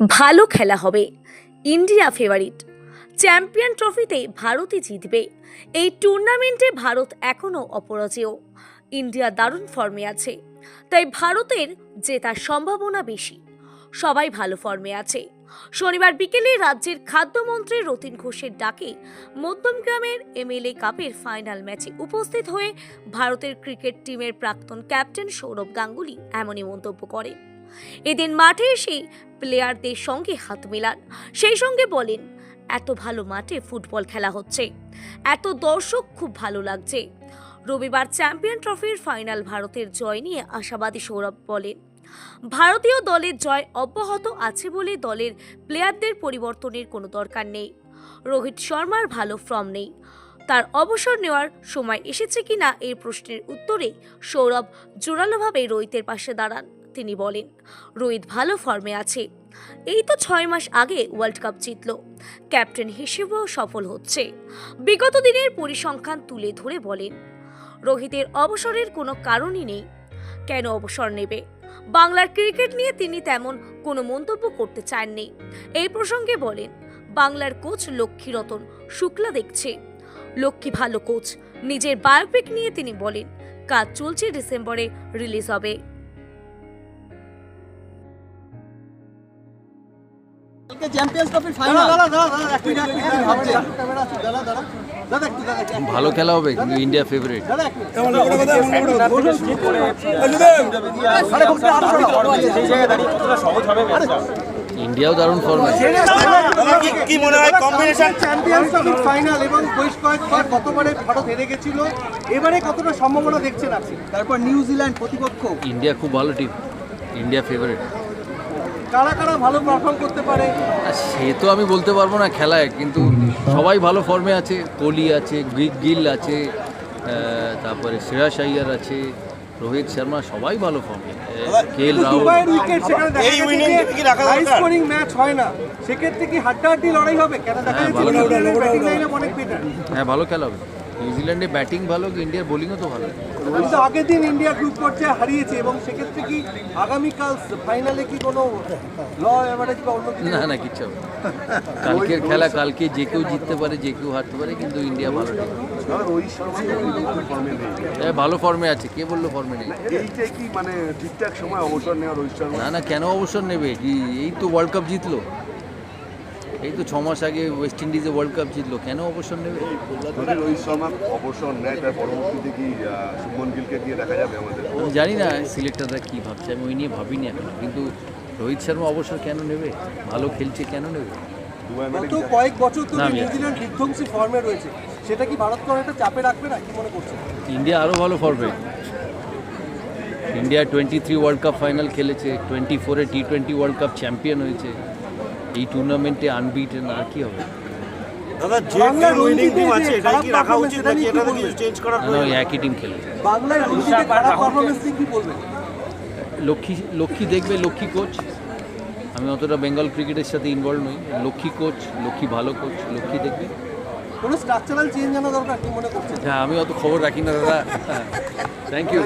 ভালো খেলা হবে। ইন্ডিয়া ফেভারিট চ্যাম্পিয়ন ট্রফিতে ভারতই জিতবে। এই টুর্নামেন্টে ভারত এখনও অপরাজেয়। ইন্ডিয়া দারুণ ফর্মে আছে। তাই ভারতের জেতার সম্ভাবনা বেশি। সবাই ভালো ফর্মে আছে। শনিবার বিকেলে রাজ্যের খাদ্যমন্ত্রী রতিন ঘোষের ডাকে মধ্যমগ্রামের এমএলএ কাপের ফাইনাল ম্যাচে উপস্থিত হয়ে ভারতের ক্রিকেট টিমের প্রাক্তন ক্যাপ্টেন সৌরভ গাঙ্গুলি এমনই মন্তব্য করেন। এদিন মাঠে এসে প্লেয়ারদের সঙ্গে হাত মেলান। সেই সঙ্গে বলেন, এত ভালো মাঠে ফুটবল খেলা হচ্ছে। এত দর্শক খুব ভালো লাগছে। রবিবার চ্যাম্পিয়ন ট্রফির ফাইনাল ভারতের জয় নিয়ে আশাবাদী সৌরভ বলেন, ভারতীয় দলের জয় অব্যাহত আছে বলে দলের প্লেয়ারদের পরিবর্তনের কোনো দরকার নেই। রোহিত শর্মার ভালো ফর্ম নেই। তার অবসর নেওয়ার সময় এসেছে কিনা এই প্রশ্নের উত্তরে সৌরভ জোরালোভাবে রোহিতের পাশে দাঁড়ান। তিনি বলেন, রোহিত ভালো ফর্মে আছে। এই তো ছয় মাস আগে ওয়ার্ল্ড কাপ জিতল। ক্যাপ্টেন হিসেবেও সফল হচ্ছে। বিগত দিনের পরিসংখ্যান তুলে ধরে বলেন, রোহিতের অবসরের কোনো কারণই নেই। কেন অবসর নেবে? বাংলার ক্রিকেট নিয়ে তিনি তেমন কোনো মন্তব্য করতে চাননি। এই প্রসঙ্গে বলেন, বাংলার কোচ লক্ষ্মীরতন শুক্লা দেখছে। লক্ষ্মী ভালো কোচ, নিজের বায়োপিক নিয়ে তিনি বলেন, কাজ চলছে ডিসেম্বরে রিলিজ হবে। ভালো খেলা হবে কিন্তু ইন্ডিয়া ফেভারিট ইন্ডিয়াও দারুণ ফর্মে কি মনে হয় কম্বিনেশন চ্যাম্পিয়ন্স ট্রফির ফাইনাল এবং বেশ কয়েকবার গতবারে ভারত হেরে গেছিল এবারে কতটা সম্ভাবনা দেখছেন আপনি তারপর নিউজিল্যান্ড প্রতিপক্ষ ইন্ডিয়া খুব ভালো টিম ইন্ডিয়া ফেভারিট কারা কারা ভালো পারফর্ম করতে পারে? সে তো আমি বলতে পারব না খেলায় কিন্তু সবাই ভালো ফর্মে আছে। কোহলি আছে গ্রিক গিল আছে তারপরে শ্রেয়াস আইয়ার আছে রোহিত শর্মা সবাই ভালো ফর্মে কে এল রাহুল। দেখা এই কি রাখা হাই স্কোরিং ম্যাচ হয় না। সেক্ষেত্রে কি হাড্ডাহাড্ডি লড়াই হবে? কেন দেখা হ্যাঁ, যাচ্ছে লাইনে অনেক হ্যাঁ ভালো খেলা হবে। নিউজিল্যান্ডে ব্যাটিং ভালো কি ইন্ডিয়ার বোলিংও তো ভালো? কিন্তু আগের দিন ইন্ডিয়া গ্রুপ পর্যায়ে হারিয়েছে এবং সেক্ষেত্রে কি আগামীকাল ফাইনালে কি কোনো ল এভারেজ বা অন্য কিছু? না না কিচ্ছু হবে কালকের খেলা কালকে যে কেউ জিততে পারে যে কেউ হারতে পারে কিন্তু ইন্ডিয়া ভালো হ্যাঁ ভালো ফর্মে আছে কে বলল ফর্মে নেই? এইটাই কি মানে ঠিকঠাক সময় অবসর নেওয়া রোহিত না না কেন অবসর নেবে? এই তো ওয়ার্ল্ড কাপ জিতলো। এই তো ছ মাস আগে ওয়েস্ট ইন্ডিজে ওয়ার্ল্ড কাপ জিতলো কেন অবসর নেবে? যদি রোহিত শর্মা অবসর নেয় তার পরবর্তীতে কি শুভমন গিলকে দিয়ে দেখা যাবে আমাদের? আমি জানি না সিলেক্টররা কী ভাবছে আমি ওই নিয়ে ভাবিনি এখন কিন্তু রোহিত শর্মা অবসর কেন নেবে? ভালো খেলছে কেন নেবে? গত কয়েক বছর ধরে নিউজিল্যান্ড বিধ্বংসী ফর্মে রয়েছে। সেটা কি ভারতকে অনেকটা চাপে রাখবে না কি মনে করছেন? ইন্ডিয়া আরও ভালো ফর্মে India twenty three world cup final খেলেছে টোয়েন্টি ফোরে T twenty world cup champion হয়েছে। এই টুর্নামেন্টে আনবিটেন আর কি হবে? দাদা যে বাংলার উইনিং টিম আছে এটা কি রাখা উচিত নাকি নিয়ে কি চেঞ্জ করার প্রয়োজন? ওই একই টিম খেলে বাংলায় রঞ্জিতে খারাপ পারফরমেন্স কি বলবেন লক্ষ্মী লক্ষ্মী দেখবে লক্ষ্মী কোচ আমি অতটা বেঙ্গল ক্রিকেটের সাথে ইনভলভ নই। লক্ষ্মী কোচ লক্ষ্মী ভালো কোচ লক্ষ্মী দেখবে। কোনো স্ট্রাকচারাল চেঞ্জ আনা দরকার কি মনে করছেন? হ্যাঁ আমি অত খবর রাখি না দাদা। Thank you